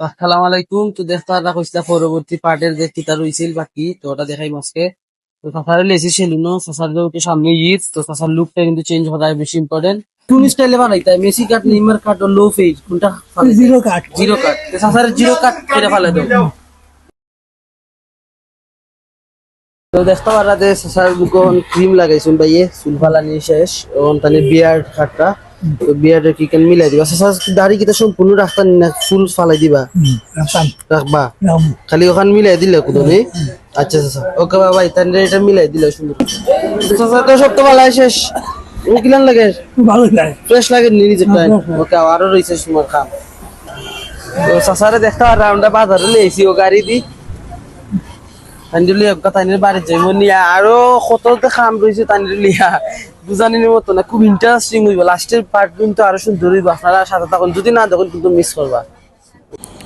আসসালামু আলাইকুম। তো দেখতে পারা কইসলা পরবর্তী পার্টের যে কিতা রইছিল বাকি তো ওটা দেখাই আজকে। তো সাসারে লেসি সেলুনো সাসার যে সামনে ঈদ তো সাসার লুকটা কিন্তু চেঞ্জ করা বেশি ইম্পর্টেন্ট কোন স্টাইলে বানাইতা? মেসি কাট নেইমার কাট ও লো ফেজ কোনটা জিরো কাট জিরো কাট তো সাসারে জিরো কাট করে ফেলে দাও। তো দেখতে পারা যে সাসার দুকন ক্রিম লাগাইছুন ভাইয়ে চুল ফালানি শেষ ওন তানে বিয়ার্ড কাটটা তো কি কেন মিলাই দিবা? সাসার দাড়ি কিটা সম্পূর্ণ রাখতা না চুল ফালাই দিবা? রাখতাম রাখবা? খালি ওখান মিলাই দিলে কুদনি আচ্ছা আচ্ছা ওকে বাবা তান এটা মিলাই দিলে সুন্দর। চাচা তো সব তো ভালো শেষ। ও কিলান লাগে? ভালো লাগে। ফ্রেশ লাগে নি নিজে ওকে আরও রইছে তোমার খাম। তো চাচারে দেখতে আর আমরা বাজারে লেছি ও গাড়ি দি। তান্ডিলি এক কথা তাইনের বাড়ি যাইব নিয়া। আরও কত খাম রইছে তান্ডিলি লিয়া বুঝানির মতো না খুব ইন্টারেস্টিং হইব। লাস্টের পার্ট কিন্তু আরও সুন্দর হইব। আপনারা সাথে তখন যদি না দেখুন কিন্তু মিস করবা।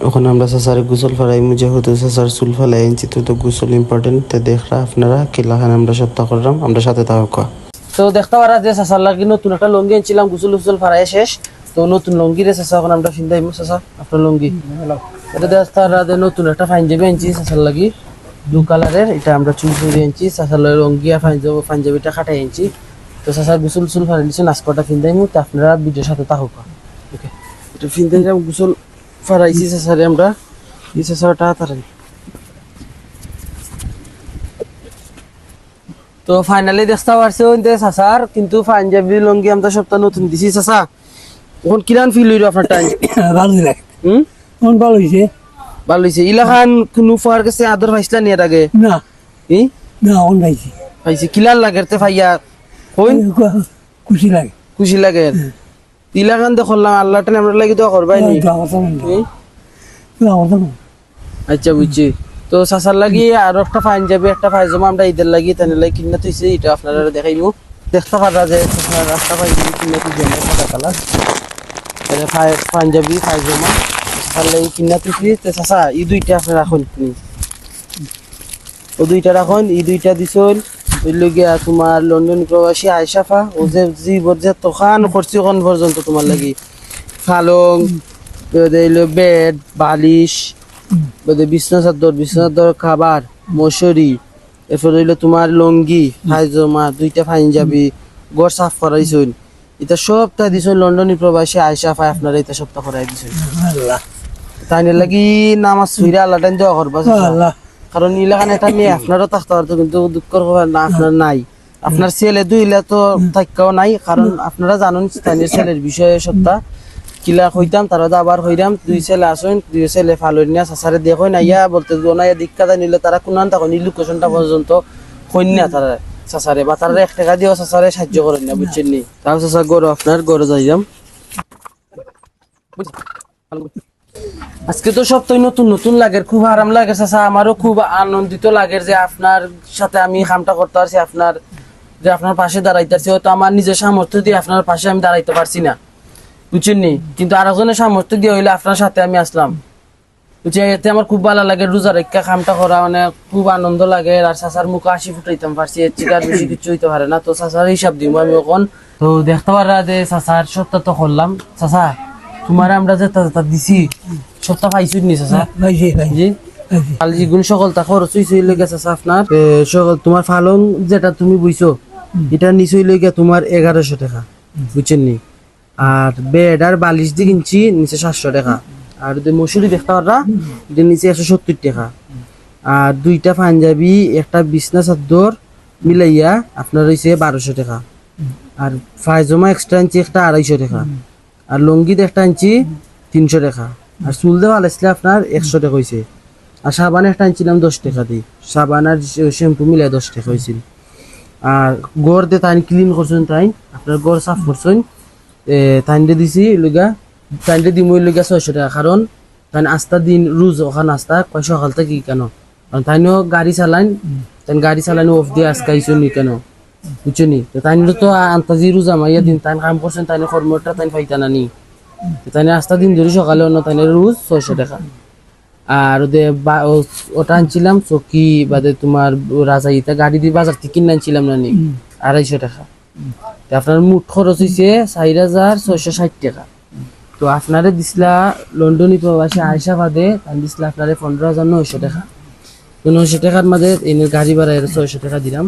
ওখানে আমরা সাসারে গোসল ফেলাই সাসার চুল ফেলাই তো গোসল ইম্পর্টেন্ট তো দেখরা আপনারা কিলাখান আমরা করলাম আমরা সাথে থাকা তো দেখতে পারা যে চাচার লাগি নতুন একটা লঙ্গি আনছিলাম গুসল উসল ফারাই শেষ। তো নতুন লঙ্গি রে চাচা এখন আমরা চিন্তাই চাচা আপনার লঙ্গি। এটা দেখতে পারা যে নতুন একটা পাঞ্জাবি আনছি চাচার লাগি। ব্লু কালারের এটা আমরা চুল আনছি। চাচার লাগে লঙ্গি আর পাঞ্জাবি পাঞ্জাবিটা খাটাই আনছি। তো চাচার গুসল উসল ফারাই দিচ্ছি নাচকটা ফিন্দাই মু তো আপনারা ভিডিওর সাথে থাকুক ওকে এটা ফিন্দাই গুসল ফারাইছি চাচারে আমরা। এই চাচাটা তাড়াতাড়ি তো ফাইনালি দেখতে পারছে ওইতে সাসার কিন্তু পাঞ্জাবি লঙ্গি আমরা সপ্তাহ নতুন দিছি সাসা তখন কিরান ফিল হইল আপনার টাইম ভালো লাগে হুম? ভালো হয়েছে ভালো হয়েছে ইলাখান কোনো ফার কাছে আদর পাইছিলা নিয়ে আগে? না। ই? না অন পাইছি। পাইছি। কিলার লাগে তে হইন? খুশি লাগে। খুশি লাগে। ইলাখান দেখলাম আল্লাহ টাইম আমরা লাগি তো করবাই নি। আচ্ছা বুঝছি। তো সাসার লাগি আর একটা পাঞ্জাবি একটা পায়জামা আমরা ঈদের লাগি তাই লাগি কিনা তুইছি এটা আপনারা দেখাইমু। দেখতে পারা যে রাস্তা পাঞ্জাবি কিনা তুই জন্য সাদা কালার। এটা পায়- পাঞ্জাবি পায়জামা সাসার লাগি কিনা তুইছি তো সাসা এই দুইটা আপনি রাখুন। ও দুইটা রাখুন এই দুইটা দিছুন ওই লগিয়া তোমার লন্ডন প্রবাসী আয়সাফা ও যে জীবর যে তোখান করছি ওখান পর্যন্ত তোমার লাগি। ফালং বেড বালিশ বিছনা চাদর বিছনা চাদর খাবার মশুরি এরপর হইল তোমার লঙ্গি পায়জামা দুইটা পাঞ্জাবি গড় সাফ করাইছুন। এটা সবটা দিছুন লন্ডনী প্রবাসী আয়সা ফাই আপনারা এটা সপ্তাহ করাই দিছুন। আল্লাহ। তাই লাগি নামাজ সুইরা আল্লাহ দেওয়া করবা আল্লাহ। কারণ ইলাকান এটা মেয়ে আপনারও থাকতে পারতো কিন্তু খবর না আপনার নাই। আপনার ছেলে দুইলে তো থাকাও নাই কারণ আপনারা জানেন স্থানীয় ছেলের বিষয়ে সত্তা। কিলা হইতাম তারা আবার হইরাম দুই ছেলে আসুন দুই ছেলে ফালো নিয়া সাসারে দেখো না ইয়া বলতে না ইয়া দীক্ষা নিলে তারা কোন তখন এই লোকেশনটা পর্যন্ত কন্যা তারা সাসারে বা তারা এক টাকা দিয়েও সাসারে সাহায্য করেন না বুঝছেন নি? তাও সাসা গরু আপনার গরু যাইলাম আজকে তো সব সপ্তাহে নতুন নতুন লাগে খুব আরাম লাগে চাচা আমারও খুব আনন্দিত লাগে যে আপনার সাথে আমি কামটা করতে পারছি আপনার যে আপনার পাশে দাঁড়াইতে পারছি হয়তো আমার নিজের সামর্থ্য দিয়ে আপনার পাশে আমি দাঁড়াইতে পারছি না। বুঝছেন নি? কিন্তু আর একজনের সামর্থ্য দিয়ে হইলে আপনার সাথে আমি আসলাম। বুঝছি এতে আমার খুব ভালো লাগে রোজা রেখা কামটা করা মানে খুব আনন্দ লাগে। আর চাচার মুখে হাসি ফুটাইতাম পারছি এর থেকে আর বেশি কিছু হইতে পারে না। তো চাচার হিসাব দিব আমি এখন। তো দেখতে পারা যে চাচার সত্য তো করলাম। চাচা তোমার আমরা যে দিছি। পাইছি পাইছি। পাইছি। সকল তা খরচ হয়েছে লই গেছে আপনার সকল তোমার ফালং যেটা তুমি বুঝছ এটা নিচই লই গিয়া তোমার এগারোশো টাকা বুঝছেন নি? আর বেড আর বালিশ দিয়ে কিনছি নিচে সাতশো টাকা। আর যদি মসুরি দেখতে পারা নিচে একশো সত্তর টাকা। আর দুইটা পাঞ্জাবি একটা বিছনা চাদর মিলাইয়া আপনার হয়েছে বারোশো টাকা। আর ফাইজমা এক্সট্রা আনছি একটা আড়াইশো টাকা। আর লঙ্গিত একটা আনছি তিনশো টাকা। আর চুল দেওয়া আলাইছিলে আপনার একশো টাকা হয়েছে আর সাবান একটা আনছিলাম দশ টাকা দিয়ে। সাবান আর শ্যাম্পু মিলাই দশ টাকা হয়েছিল আর গড় দিয়ে তাই ক্লিন করছেন তাই আপনার গড় সাফ করছেন, এ তাই দিয়ে দিছি লইগা তাই দিয়ে দিমই লইগা ছয়শো টাকা। কারণ তাই আস্তা দিন রোজ ওখান আস্তা কয় সকাল থেকে কেন? কারণ তাইনও গাড়ি চালান তাই গাড়ি চালাইন অফ দিয়ে আজকে নি কেন? বুঝছ নি? তো তাই তো আন্তাজি রোজা মাইয়া দিন তাই কাম করছেন তাই কর্মটা তাই ফাইতা না নি। তাই আস্তা দিন ধরে সকালে অন্য তাই রোজ ছয়শো টাকা। আর ওদের ওটা আনছিলাম চকি বাদে তোমার রাজাইতা গাড়ি দিয়ে বাজার থেকে কিনে আনছিলাম না নি? আড়াইশো টাকা। তা আপনার মুঠ খরচ হয়েছে চার হাজার ছয়শো ষাট টাকা। তো আপনারে দিছিলা লন্ডনী প্রবাসী আয়সা বাদে আমি দিছিলা আপনারে পনেরো হাজার নয়শো টাকা। তো নয়শো টাকার মাঝে এনে গাড়ি ভাড়া এর ছয়শো টাকা দিলাম।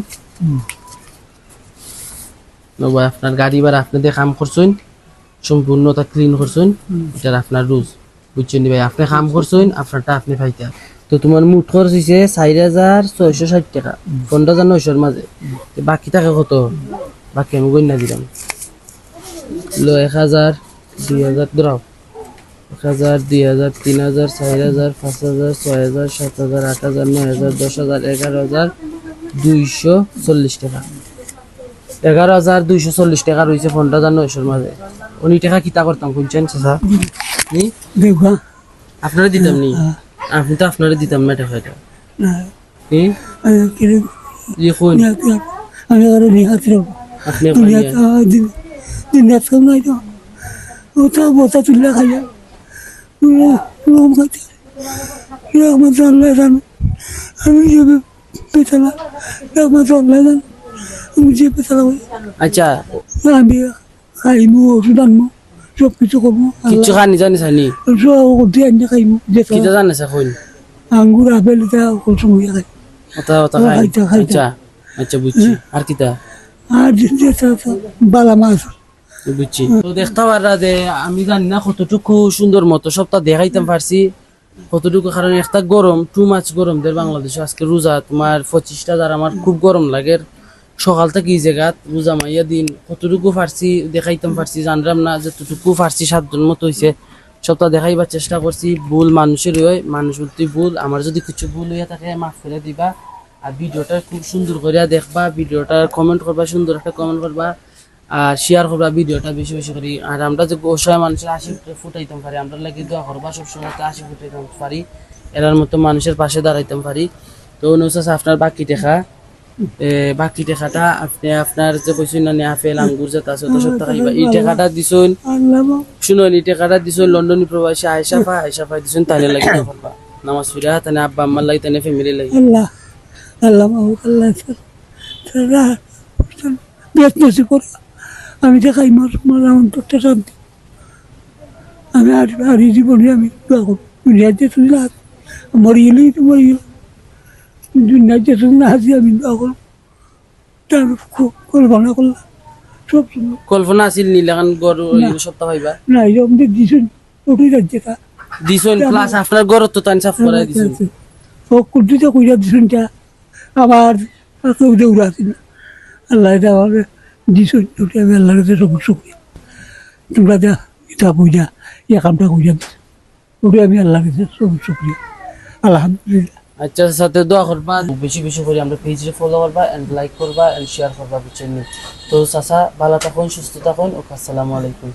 আপনার গাড়ি ভাড়া আপনি দিয়ে কাম করছেন। সম্পূর্ণতা ক্লিন করছেন। এটার আপনার রুজ বুঝছেন ভাই? আপনি কাম করছেন আপনারটা আপনি পাইতে। তো তোমার মুঠ খরচ হয়েছে চার হাজার ছয়শো ষাট টাকা পনেরো হাজার নয়শোর মাঝে। বাকি টাকা কত? বাকি আমি গণ্যা দিলাম। লো এক হাজার দুই হাজার ধরাও এক হাজার দুই হাজার তিন হাজার চার হাজার পাঁচ হাজার ছয় হাজার সাত হাজার আট হাজার নয় হাজার দশ হাজার এগারো হাজার দুইশো চল্লিশ টাকা। এগারো হাজার দুইশো চল্লিশ টাকা রয়েছে পনেরো হাজার নয়শোর মাঝে। উনি টাকা কিতা করতাম শুনছেন চাচা? নি? দেখবা। আপনারা দিতাম নি? আপনি তো আপনারা দিতাম না টাকা এটা। না। নি? আমি আর নিহাত রাখব আপনি দুনিয়া ওখানে- দিন দুনিয়া কাম নাই তো। ওটা বোতা তুলে খাইয়া। রকম খাইতে। রহমত আল্লাহ জানো। আমি যে পেতালা রহমত আল্লাহ জানো। আমি যে পেতালা আচ্ছা। আমি খাইমু ওষুধ সব কিছু করব কিচ্ছু খানি জানিস নি? সব করতে আনিয়ে খাইমু কিতা জানিস এখন আঙ্গুর আপেল এটা খাই। ওটা ওটা খাই। আচ্ছা আচ্ছা বুঝছি আর কিতা? আর যেটা বালা মাছ। বুঝছি তো দেখতে পাররা যে আমি জানি না কতটুকু সুন্দর মতো সবটা দেখাইতাম পারছি কতটুকু কারণ একটা গরম টু মাছ গরম দের বাংলাদেশে আজকে রোজা তোমার পঁচিশটা যার আমার খুব গরম লাগে। সকাল থেকে এই জায়গাত মাইয়া দিন। কতটুকু পারছি, দেখাইতাম পারছি জানলাম না যতটুকু পারছি সাতজন মতো হয়েছে সবটা দেখাইবার চেষ্টা করছি, ভুল মানুষের হয় মানুষ বলতে ভুল। আমার যদি কিছু ভুল হইয়া থাকে, মাফ করে দিবা। আর ভিডিওটা খুব সুন্দর করে দেখবা, ভিডিওটা কমেন্ট করবা, সুন্দর একটা কমেন্ট করবা। আর শেয়ার করবা ভিডিওটা বেশি বেশি করি। আর আমরা যে অসহায় মানুষের আশি ফুটাইতাম পারি আমরা লাগে দোয়া করবা, সবসময় আশি ফুটাইতাম পারি। এরার মতো মানুষের পাশে দাঁড়াইতাম পারি। তো নৌসাস, আপনার বাকি দেখা। বাকি টাকাটা আপনি আপনার যে কইছেন না আপেল আঙ্গুর যেটা আছে তো সব টাকা দিবা। এই টাকাটা দিছেন শুনুন এই টাকাটা দিছেন লন্ডনী প্রবাসী আয়সা পা আয়সা পাই দিছেন তাহলে লাগে নামাজ পড়া তানে আব্বা আম্মার লাগে তানে ফ্যামিলি লাগে আল্লাহ আল্লাহ মাহবুব আল্লাহ তারা বেশ নসি করে আমি দেখাই মার মার অন্তরটা শান্তি আমি আর আর জীবনে আমি দোয়া করব দুনিয়াতে শুধু না মরে গেলেই তো মরে গেল দুনিয়াতে শুধু না হাসি আমি করব। তার কল্পনা করলাম সব কল্পনা আছিল নীলাকান গরু সপ্তাহ পাইবা না এরকম যে দিছেন ওটাই রাজ্যে তা। দিছেন প্লাস আপনার গরত তো তান সাফ করাই দিছেন। ও কুর্তিতে কইরা দিছেন তা। আবার কেউ দৌড়া আছিল আল্লাহ এটা আমার দিছেন ওটা আমি আল্লাহর কাছে সব শুক্রিয়া। তোমরা যা এটা কইরা ইয়া কামটা কইরা ওটা আমি আল্লাহর কাছে সব শুক্রিয়া। আলহামদুলিল্লাহ। আচ্ছা সাথে দোয়া করবা। বেশি বেশি করে আমরা পেজে ফলো করবা এন্ড লাইক করবা এন্ড শেয়ার করবা, বুঝছেন তো, চাচা, ভালো থাকুন, সুস্থ থাকুন। ওকে, আসসালামু আলাইকুম।